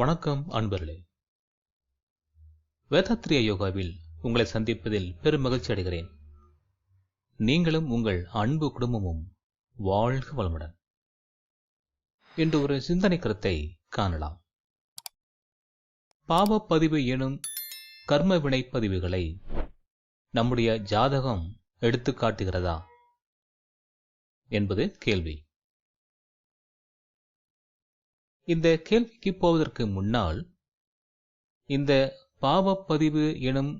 வணக்கம் அன்பர்களே. வேதாத்ரிய யோகாவில் உங்களை சந்திப்பதில் பெரும் மகிழ்ச்சி அடைகிறேன். நீங்களும் உங்கள் அன்பு குடும்பமும் வாழ்க வளமுடன். என்று ஒரு சிந்தனை கருத்தை காணலாம். பாவப்பதிவு எனும் கர்ம வினை பதிவுகளை நம்முடைய ஜாதகம் எடுத்து காட்டுகிறதா? என்பது கேள்வி. இந்த கேள்விக்கு போவதற்கு முன்னால் இந்த பாவப்பதிவு எனும்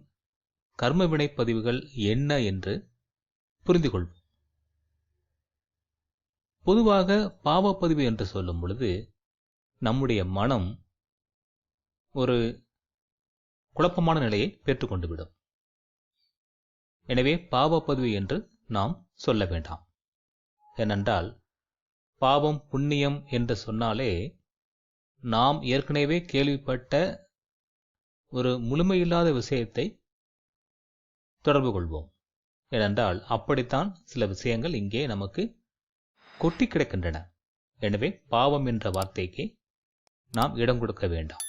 கர்மவினை பதிவுகள் என்ன என்று புரிந்து கொள்வோம் பொதுவாக பாவப்பதிவு என்று சொல்லும் பொழுது நம்முடைய மனம் ஒரு குழப்பமான நிலையை பெற்றுக்கொண்டுவிடும். எனவே பாவப்பதிவு என்று நாம் சொல்ல வேண்டாம். ஏனென்றால் பாவம் புண்ணியம் என்று சொன்னாலே நாம் ஏற்கனவே கேள்விப்பட்ட ஒரு முழுமையில்லாத விஷயத்தை தொடர்பு கொள்வோம். ஏனென்றால் அப்படித்தான் சில விஷயங்கள் இங்கே நமக்கு கொட்டி கிடக்கின்றன. எனவே பாவம் என்ற வார்த்தைக்கு நாம் இடம் கொடுக்க வேண்டாம்.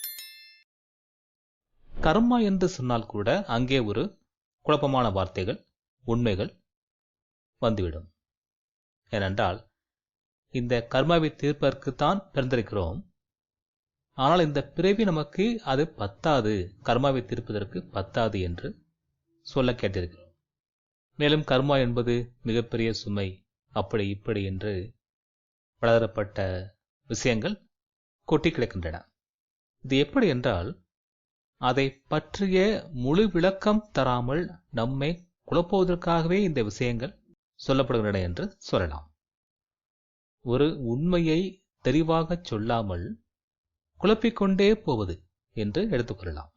கர்மா என்று சொன்னால் கூட அங்கே ஒரு குழப்பமான வார்த்தைகள் உண்மைகள் வந்துவிடும். ஏனென்றால் இந்த கர்மாவை தீர்ப்பதற்குத்தான் பிறந்திருக்கிறோம். ஆனால் இந்த பிறவி நமக்கு அது பத்தாது. கர்மாவை தீர்ப்பதற்கு பத்தாது என்று சொல்ல கேட்டிருக்கிறோம். மேலும் கர்மா என்பது மிகப்பெரிய சுமை. அப்படி இப்படி என்று வளரப்பட்ட விஷயங்கள் கொட்டி கிடக்கின்றன. இது எப்படி என்றால் அதை பற்றிய முழு விளக்கம் தராமல் நம்மை குழப்புவதற்காகவே இந்த விஷயங்கள் சொல்லப்படுகின்றன என்று சொல்லலாம். ஒரு உண்மையை தெளிவாக சொல்லாமல் குழப்பிக்கொண்டே போவது என்று எடுத்துக்கொள்ளலாம்.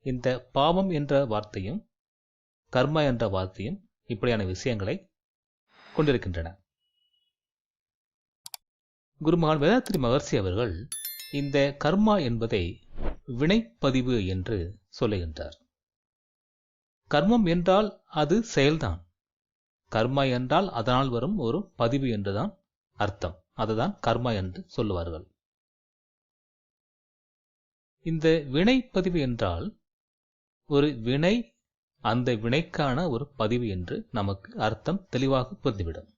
இந்த பாவம் என்ற வார்த்தையும் கர்மா என்ற வார்த்தையும் இப்படியான விஷயங்களை கொண்டிருக்கின்றன. குருமகான் வேதாத்ரி மகர்ஷி அவர்கள் இந்த கர்மா என்பதை வினைப்பதிவு என்று சொல்லுகின்றார். கர்மம் என்றால் அது செயல்தான். கர்மா என்றால் அதனால் வரும் ஒரு பதிவு என்றுதான் அர்த்தம். அதுதான் கர்மா என்று சொல்லுவார்கள். இந்த வினைப்பதிவு என்றால் ஒரு வினை அந்த வினைக்கான ஒரு பதிவு என்று நமக்கு அர்த்தம் தெளிவாக புரிந்துவிடும்.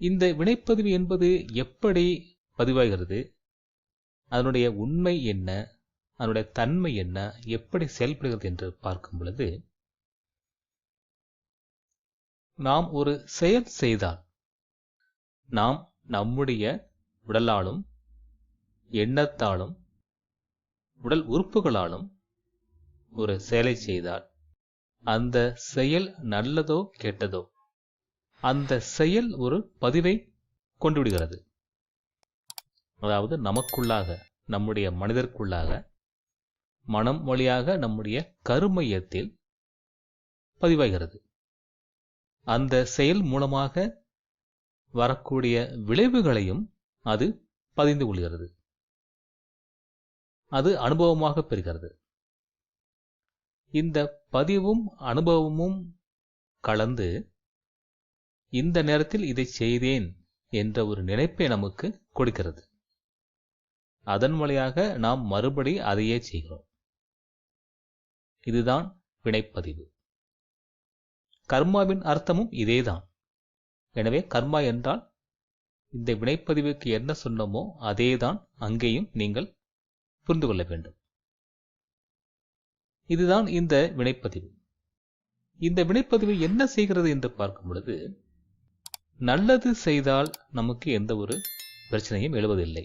இந்த வினைப்பதிவு என்பது எப்படி பதிவாகிறது? அதனுடைய உண்மை என்ன? அதனுடைய தன்மை என்ன? எப்படி செயல்படுகிறது என்று பார்க்கும் பொழுது நாம் ஒரு செயல் செய்தால் நாம் நம்முடைய உடலாலும் எண்ணத்தாலும் உடல் உறுப்புகளாலும் ஒரு செயலை செய்தால் அந்த செயல் நல்லதோ கெட்டதோ அந்த செயல் ஒரு பதிவை கொண்டு விடுகிறது அதாவது நமக்குள்ளாக நம்முடைய மனிதர்க்குள்ளாக மனம் வழியாக நம்முடைய கருமையத்தில் பதிவாகிறது. அந்த செயல் மூலமாக வரக்கூடிய விளைவுகளையும் அது பதிந்து கொள்கிறது. அது அனுபவமாக பெறுகிறது. இந்த பதிவும் அனுபவமும் கலந்து இந்த நேரத்தில் இதை செய்தேன் என்ற ஒரு நினைப்பை நமக்கு கொடுக்கிறது. அதன் வழியாக நாம் மறுபடி அதையே செய்கிறோம். இதுதான் வினைப்பதிவு. கர்மாவின் அர்த்தமும் இதேதான். எனவே கர்மா என்றால் இந்த வினைப்பதிவுக்கு என்ன சொன்னமோ அதேதான் அங்கேயும் நீங்கள் புரிந்து கொள்ள வேண்டும். இதுதான் இந்த வினைப்பதிவு. இந்த வினைப்பதிவு என்ன செய்கிறது என்று பார்க்கும் பொழுது நல்லது செய்தால் நமக்கு எந்த ஒரு பிரச்சனையும் எழுவதில்லை.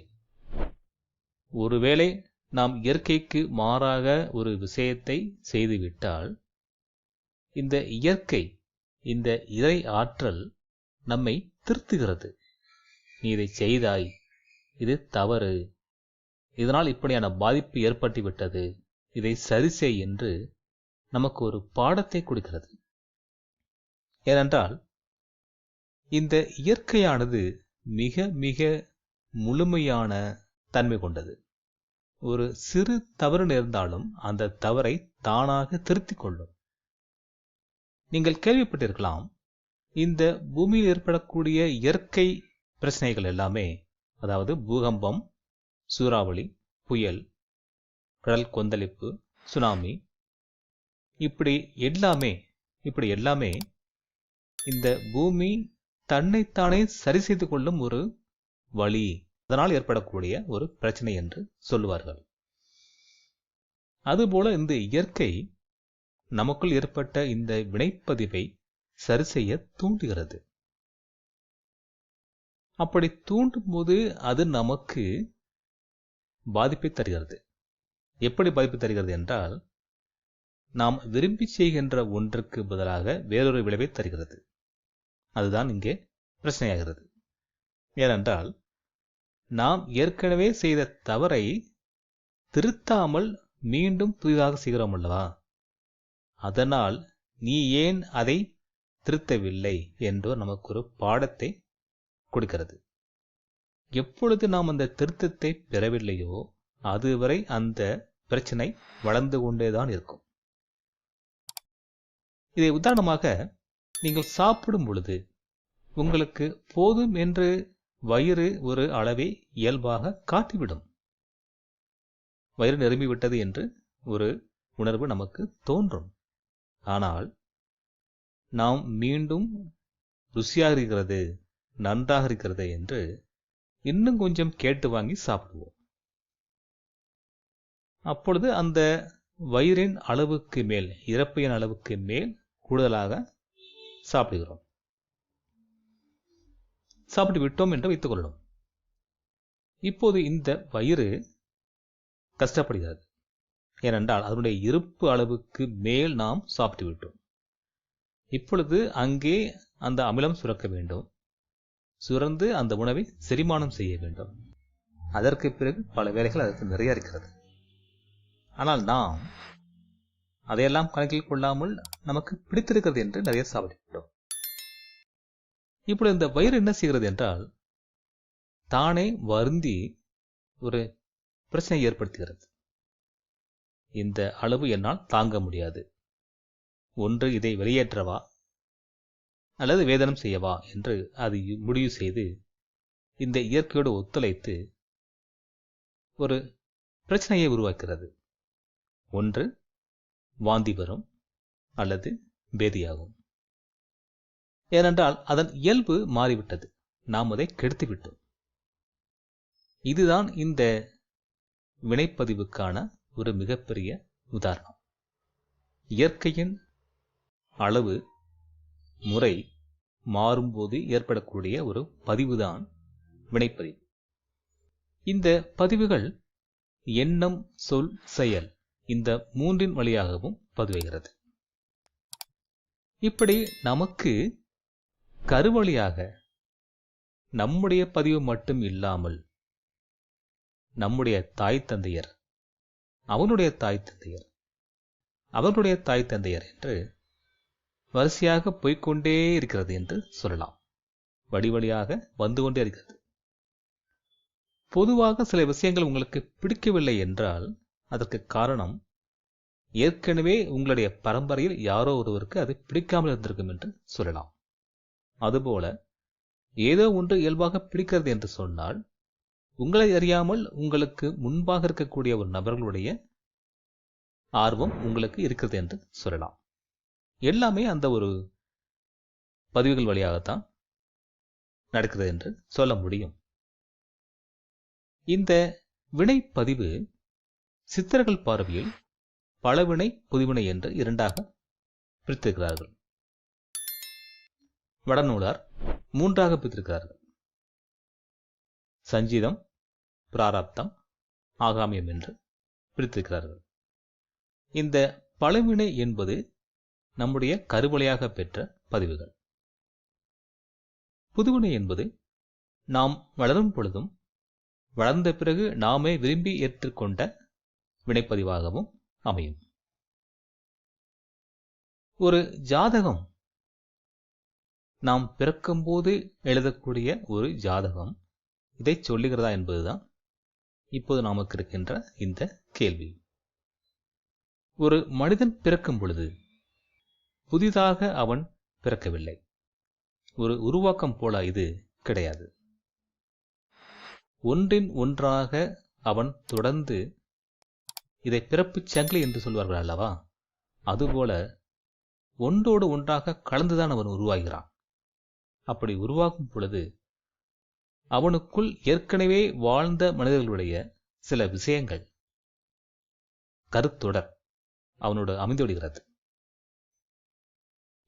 ஒருவேளை நாம் இயற்கைக்கு மாறாக ஒரு விஷயத்தை செய்துவிட்டால் இந்த இயற்கை இந்த இறை ஆற்றல் நம்மை திருத்துகிறது. நீ இதை செய்தாய் இது தவறு. இதனால் இப்படியான பாதிப்பு ஏற்பட்டு விட்டது. இதை சரி செய் என்று நமக்கு ஒரு பாடத்தை கொடுக்கிறது. ஏனென்றால் இந்த இயற்கையானது மிக மிக முழுமையான தன்மை கொண்டது. ஒரு சிறு தவறு நேர்ந்தாலும் அந்த தவறை தானாக திருத்திக் கொள்ளும். நீங்கள் கேள்விப்பட்டிருக்கலாம் இந்த பூமியில் ஏற்படக்கூடிய இயற்கை பிரச்சனைகள் எல்லாமே அதாவது பூகம்பம் சூறாவளி புயல் கடல் கொந்தளிப்பு சுனாமி. இப்படி எல்லாமே இப்படி எல்லாமே இந்த பூமி தன்னைத்தானே சரி செய்து கொள்ளும் ஒரு வழி. அதனால் ஏற்படக்கூடிய ஒரு பிரச்சனை என்று சொல்லுவார்கள். அதுபோல இந்த இயற்கை நமக்குள் ஏற்பட்ட இந்த வினைப்பதிவை சரி செய்ய தூண்டுகிறது. அப்படி தூண்டும் போது அது நமக்கு பாதிப்பை தருகிறது. எப்படி பாதிப்பு தருகிறது என்றால் நாம் விரும்பி செய்கின்ற ஒன்றுக்கு பதிலாக வேறொரு விளைவை தருகிறது. அதுதான் இங்கே பிரச்சனையாகிறது. ஏனென்றால் நாம் ஏற்கனவே செய்த தவறை திருத்தாமல் மீண்டும் புதிதாக செய்கிறோம் அல்லவா? அதனால் நீ ஏன் அதை திருத்தவில்லை என்று நமக்கு ஒரு பாடத்தை கொடுக்கிறது. எப்பொழுது நாம் அந்த திருத்தத்தை பெறவில்லையோ அதுவரை அந்த பிரச்சனை வளர்ந்து கொண்டேதான் இருக்கும். இதை உதாரணமாக நீங்கள் சாப்பிடும் பொழுது உங்களுக்கு போதும் என்று வயிறு ஒரு அளவை இயல்பாக காட்டிவிடும். வயிறு நிரம்பிவிட்டது என்று ஒரு உணர்வு நமக்கு தோன்றும். ஆனால் நாம் மீண்டும் ருசியாக இருக்கிறது நன்றாக இருக்கிறது என்று இன்னும் கொஞ்சம் கேட்டு வாங்கி சாப்பிடுவோம். அப்பொழுது அந்த வயிறின் அளவுக்கு மேல் இறப்பையின் அளவுக்கு மேல் கூடுதலாக சாப்பிடுகிறோம். சாப்பிட்டு விட்டோம் என்று வைத்துக் கொள்ளும் இப்போது இந்த வயிறு கஷ்டப்படுகிறது. ஏனென்றால் அதனுடைய இருப்பு அளவுக்கு மேல் நாம் சாப்பிட்டு விட்டோம். இப்பொழுது அங்கே அந்த அமிலம் சுரக்க வேண்டும். சுரந்து அந்த உணவை செரிமானம் செய்ய வேண்டும். அதற்கு பிறகு பல வேலைகள் அதற்கு நிறைய இருக்கிறது. ஆனால் நாம் அதையெல்லாம் கணக்கில் கொள்ளாமல் நமக்கு பிடித்திருக்கிறது என்று நிறைய சாப்பிட்டுவிட்டோம். இப்படி இந்த வயிறு என்ன செய்கிறது என்றால் தானே வருந்தி ஒரு பிரச்சனையை ஏற்படுத்துகிறது. இந்த அளவு என்னால் தாங்க முடியாது. ஒன்று இதை வெளியேற்றவா? அல்லது வேதனம் செய்யவா என்று அது முடிவு செய்து இந்த இயற்கையோடு ஒத்துழைத்து ஒரு பிரச்சனையை உருவாக்கிறது. ஒன்று வாந்தி வரும் அல்லது பேதியாகும். ஏனென்றால் அதன் இயல்பு மாறிவிட்டது. நாம் அதை கெடுத்துவிட்டோம் இதுதான் இந்த வினைப்பதிவுக்கான ஒரு மிகப்பெரிய உதாரணம். இயற்கையின் அளவு முறை மாறும்போது ஏற்படக்கூடிய ஒரு பதிவுதான் வினைப்பதிவு. இந்த பதிவுகள் எண்ணம் சொல் செயல் இந்த மூன்றின் வழியாகவும் பதிவுகிறது. இப்படி நமக்கு கருவழியாக நம்முடைய பதிவு மட்டும் இல்லாமல் நம்முடைய தாய் தந்தையர் அவனுடைய தாய் தந்தையர் அவர்களுடைய தாய் தந்தையர் என்று வரிசையாக போய்க்கொண்டே இருக்கிறது என்று சொல்லலாம். வடிவழியாக வந்து கொண்டே இருக்கிறது. பொதுவாக சில விஷயங்கள் உங்களுக்கு பிடிக்கவில்லை என்றால் அதற்கு காரணம் ஏற்கனவே உங்களுடைய பரம்பரையில் யாரோ ஒருவருக்கு அது பிடிக்காமல் இருந்திருக்கும் என்று சொல்லலாம். அதுபோல ஏதோ ஒன்று இயல்பாக பிடிக்கிறது என்று சொன்னால் உங்களை அறியாமல் உங்களுக்கு முன்பாக இருக்கக்கூடிய ஒரு நபர்களுடைய ஆர்வம் உங்களுக்கு இருக்கிறது என்று சொல்லலாம். எல்லாமே அந்த ஒரு பதிவுகள் வழியாகத்தான் நடக்கிறது என்று சொல்ல முடியும். இந்த வினைப்பதிவு சித்தர்கள் பார்வையில் பழவினை புதுவினை என்று இரண்டாக பிரித்திருக்கிறார்கள். வடநூலார் மூன்றாக பிரித்திருக்கிறார்கள். சஞ்சீதம் பிராராப்தம் ஆகாமியம் என்று பிரித்திருக்கிறார்கள். இந்த பழவினை என்பது நம்முடைய கருவளையாக பெற்ற பதிவுகள். புதுவினை என்பது நாம் வளரும் பொழுதும் வளர்ந்த பிறகு நாமே விரும்பி ஏற்றுக்கொண்ட வினைப்பதிவாகவும் அமையும். ஒரு ஜாதகம். நாம் பிறக்கும்போது எழுதக்கூடிய ஒரு ஜாதகம் இதை சொல்லுகிறதா என்பதுதான் இப்போது நமக்கு இருக்கின்ற இந்த கேள்வி. ஒரு மனிதன் பிறக்கும் பொழுது புதிதாக அவன் பிறக்கவில்லை. ஒரு உருவாக்கம் போல இது கிடையாது. ஒன்றின் ஒன்றாக அவன் தொடர்ந்து இதை பிறப்புச் சங்கிலி என்று சொல்வார்கள் அல்லவா? அதுபோல ஒன்றோடு ஒன்றாக கலந்துதான் அவன் உருவாகிறான். அப்படி உருவாகும் பொழுது அவனுக்குள் ஏற்கனவே வாழ்ந்த மனிதர்களுடைய சில விஷயங்கள் கருத்தொடர் அவனோடு அமைந்துவிடுகிறது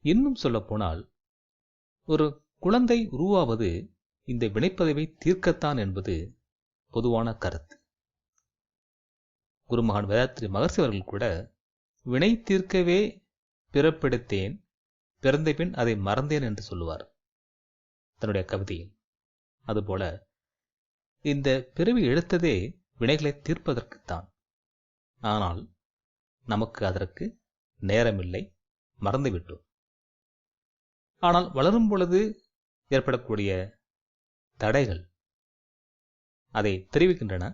இன்னும் சொல்லப்போனால் ஒரு குழந்தை உருவாவது இந்த வினைப்பதிவை தீர்க்கத்தான் என்பது பொதுவான கருத்து. குருமகான் வேதாத்ரி மகர்ஷி அவர்கள் கூட வினை தீர்க்கவே பிறப்பெடுத்தேன் பிறந்த பின் அதை மறந்தேன் என்று சொல்லுவார். தன்னுடைய கவிதையில். அதுபோல இந்த பிறவி எடுத்ததே வினைகளை தீர்ப்பதற்குத்தான். ஆனால் நமக்கு அதற்கு நேரமில்லை மறந்துவிட்டோம். ஆனால் வளரும் பொழுது ஏற்படக்கூடிய தடைகள் அதை தெரிவிக்கின்றன.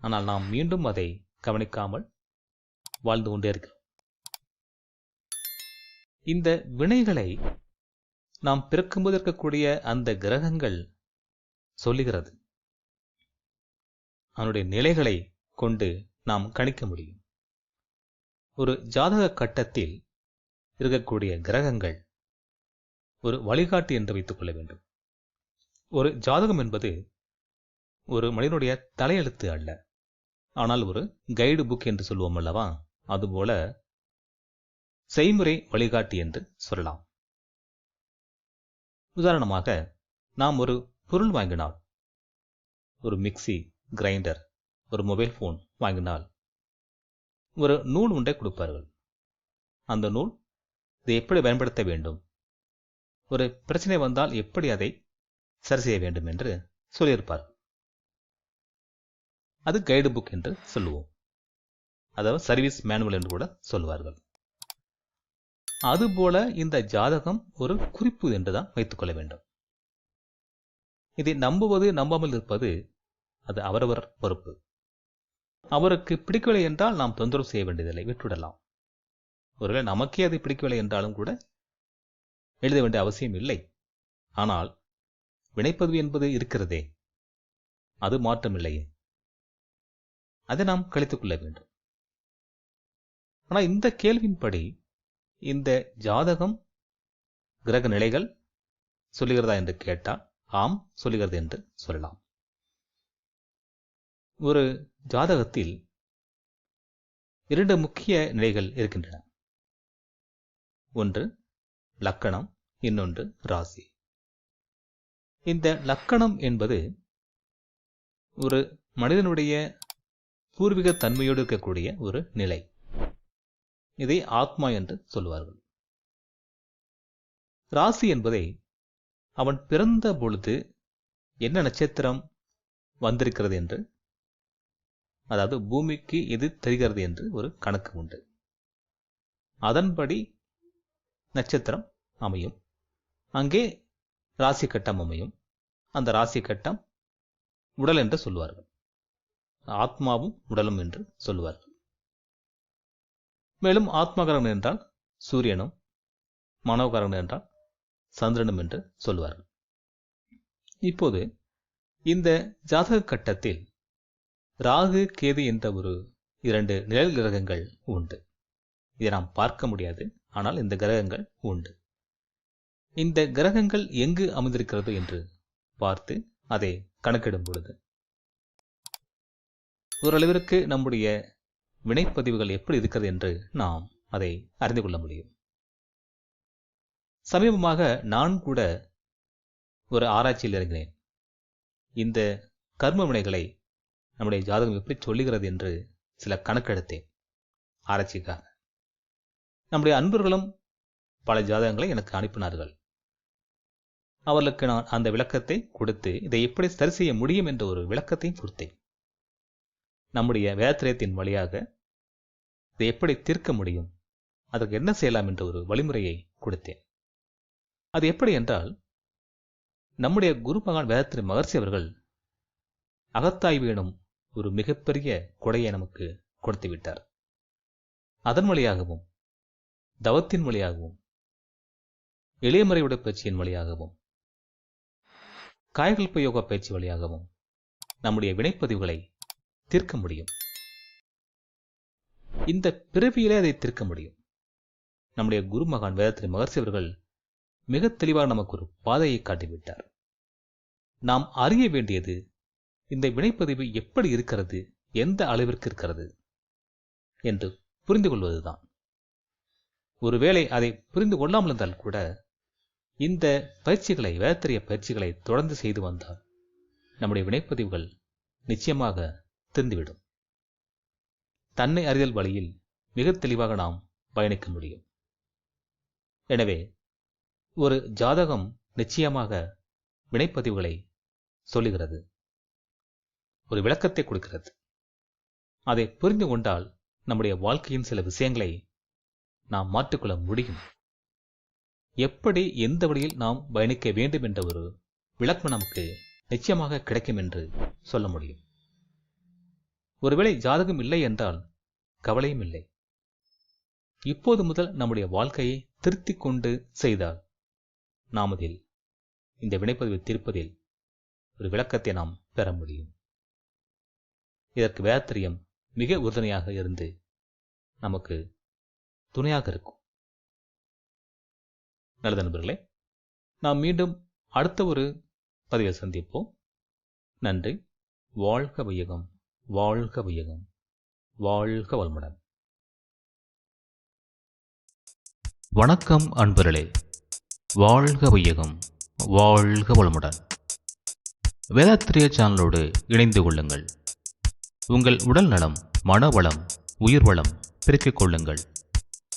ஆனால் நாம் மீண்டும் அதை கவனிக்காமல் வாழ்ந்து கொண்டே இருக்கிறோம். இந்த வினைகளை நாம் பிறக்கும்போது இருக்கக்கூடிய அந்த கிரகங்கள் சொல்லுகிறது அவனுடைய நிலைகளை கொண்டு நாம் கணிக்க முடியும். ஒரு ஜாதக கட்டத்தில் இருக்கக்கூடிய கிரகங்கள் ஒரு வழிகாட்டி என்று வைத்துக் கொள்ள வேண்டும். ஒரு ஜாதகம் என்பது ஒரு மனிதனுடைய தலையெழுத்து அல்ல. ஆனால் ஒரு கைடு புக் என்று சொல்லுவோம் அல்லவா? அதுபோல செய்முறை வழிகாட்டி என்று சொல்லலாம். உதாரணமாக நாம் ஒரு பொருள் வாங்கினால் ஒரு மிக்சி கிரைண்டர் ஒரு மொபைல் ஃபோன் வாங்கினால் ஒரு நூல் ஒன்றை கொடுப்பார்கள். அந்த நூல் இதை எப்படி பயன்படுத்த வேண்டும்? ஒரு பிரச்சனை வந்தால் எப்படி அதை சரி செய்ய வேண்டும் என்று சொல்லியிருப்பார். அது கைடு புக் என்று சொல்லுவோம். அதாவது சர்வீஸ் மேனுவல் என்று கூட சொல்லுவார்கள். அதுபோல இந்த ஜாதகம் ஒரு குறிப்பு என்றுதான் வைத்துக்கொள்ள வேண்டும். இதை நம்புவது நம்பாமல் இருப்பது அது அவரவர் பொறுப்பு. அவருக்கு பிடிக்கவில்லை என்றால் நாம் தொந்தரவு செய்ய வேண்டியதில்லை விட்டுவிடலாம். ஒருவேளை நமக்கே அது பிடிக்கவில்லை என்றாலும் கூட எழுத வேண்டிய அவசியம் இல்லை. ஆனால் வினைப்பதிவு என்பது இருக்கிறதே. அது மாற்றமில்லையே. அதை நாம் கழித்துக் கொள்ள வேண்டும். ஆனால் இந்த கேள்வியின்படி இந்த ஜாதகம் கிரக நிலைகள் சொல்லுகிறதா என்று கேட்டால் ஆம் சொல்லுகிறது என்று சொல்லலாம். ஒரு ஜாதகத்தில் இரண்டு முக்கிய நிலைகள் இருக்கின்றன. ஒன்று லக்கணம் இன்னொன்று ராசி. இந்த லக்கணம் என்பது ஒரு மனிதனுடைய பூர்வீக தன்மையோடு இருக்கக்கூடிய ஒரு நிலை. இதை ஆத்மா என்று சொல்லுவார்கள். ராசி என்பதை அவன் பிறந்த பொழுது என்ன நட்சத்திரம் வந்திருக்கிறது என்று அதாவது பூமிக்கு எது தெரிகிறது என்று ஒரு கணக்கு உண்டு. அதன்படி நட்சத்திரம் அமையும். அங்கே ராசி கட்டம் அமையும். அந்த ராசி கட்டம் உடல் என்று சொல்லுவார்கள் ஆத்மாவும் உடலும் என்று சொல்வார்கள். மேலும் ஆத்மகரன் என்றால் சூரியனும் மனோகரன் என்றால் சந்திரனும் என்று சொல்வார்கள். இப்போது இந்த ஜாதக கட்டத்தில் ராகு கேது என்ற ஒரு இரண்டு நிழல் கிரகங்கள் உண்டு. இதை நாம் பார்க்க முடியாது. ஆனால் இந்த கிரகங்கள் உண்டு. இந்த கிரகங்கள் எங்கு அமைந்திருக்கிறது என்று பார்த்து அதை கணக்கிடும் பொழுது. ஓரளவிற்கு நம்முடைய வினைப்பதிவுகள் எப்படி இருக்கிறது என்று நாம் அதை அறிந்து கொள்ள முடியும். சமீபமாக நான் கூட ஒரு ஆராய்ச்சியில் இறங்கினேன். இந்த கர்ம வினைகளை நம்முடைய ஜாதகம் எப்படி சொல்லுகிறது என்று சில கணக்கெடுத்தேன். ஆராய்ச்சிக்காக. நம்முடைய அன்பர்களும் பல ஜாதகங்களை எனக்கு அனுப்பினார்கள். அவர்களுக்கு நான் அந்த விளக்கத்தை கொடுத்து இதை எப்படி சரி செய்ய முடியும் என்ற ஒரு விளக்கத்தையும் கொடுத்தேன். நம்முடைய வேத்திரயத்தின் வழியாக இதை எப்படி தீர்க்க முடியும்? அதற்கு என்ன செய்யலாம் என்ற ஒரு வழிமுறையை கொடுத்தேன். அது எப்படி என்றால் நம்முடைய குரு மகான் வேதத்திரி மகர்ஷி அவர்கள் அகத்தாய்வு எனும் ஒரு மிகப்பெரிய கொடையை நமக்கு கொடுத்து விட்டார். அதன் வழியாகவும் தவத்தின் வழியாகவும் எளியமறையுட பயிற்சியின் வழியாகவும் காயகல்ப யோகா பயிற்சி வழியாகவும் நம்முடைய வினைப்பதிவுகளை தீர்க்க முடியும். இந்த பிறவியிலே அதை தீர்க்க முடியும். நம்முடைய குருமகான் வேதத்திரி மகர்ஷி அவர்கள் மிக தெளிவாக நமக்கு ஒரு பாதையை காட்டிவிட்டார். நாம் அறிய வேண்டியது இந்த வினைப்பதிவு எப்படி இருக்கிறது எந்த அளவிற்கு இருக்கிறது என்று புரிந்து கொள்வதுதான். ஒருவேளை அதை புரிந்து கொள்ளாமல் இருந்தால் கூட இந்த பயிற்சிகளை வேதத்திரிய பயிற்சிகளை தொடர்ந்து செய்து வந்தால் நம்முடைய வினைப்பதிவுகள் நிச்சயமாக திருந்துவிடும். தன்னை அறிதல் வழியில் மிக தெளிவாக நாம் பயணிக்க முடியும். எனவே ஒரு ஜாதகம் நிச்சயமாக வினைப்பதிவுகளை சொல்லுகிறது. ஒரு விளக்கத்தை கொடுக்கிறது. அதை புரிந்து கொண்டால் நம்முடைய வாழ்க்கையின் சில விஷயங்களை நாம் மாற்றிக்கொள்ள முடியும். எப்படி எந்த வழியில் நாம் பயணிக்க வேண்டும் என்ற ஒரு விளக்கம் நமக்கு நிச்சயமாக கிடைக்கும் என்று சொல்ல முடியும். ஒருவேளை ஜாதகம் இல்லை என்றால் கவலையும் இல்லை. இப்போது முதல் நம்முடைய வாழ்க்கையை திருத்திக் கொண்டு செய்தால் நாம் அதில் இந்த வினைப்பதிவை தீர்ப்பதில் ஒரு விளக்கத்தை நாம் பெற முடியும். இதற்கு வேத்திரியம் மிக உறுதுணையாக இருந்து நமக்கு துணையாக இருக்கும். நல்லது நண்பர்களே நாம் மீண்டும் அடுத்த ஒரு பதிவை சந்திப்போம். நன்றி. வாழ்க வையகம். வாழ்க வையகம். வாழ்க வளமுடன். வணக்கம் அன்பர்களே. வாழ்க வையகம். வாழ்க வளமுடன். வேதாத்திரிய சேனலோடு இணைந்து கொள்ளுங்கள். உங்கள் உடல் நலம் மனவளம் உயிர் வளம் பெருக்கிக் கொள்ளுங்கள்.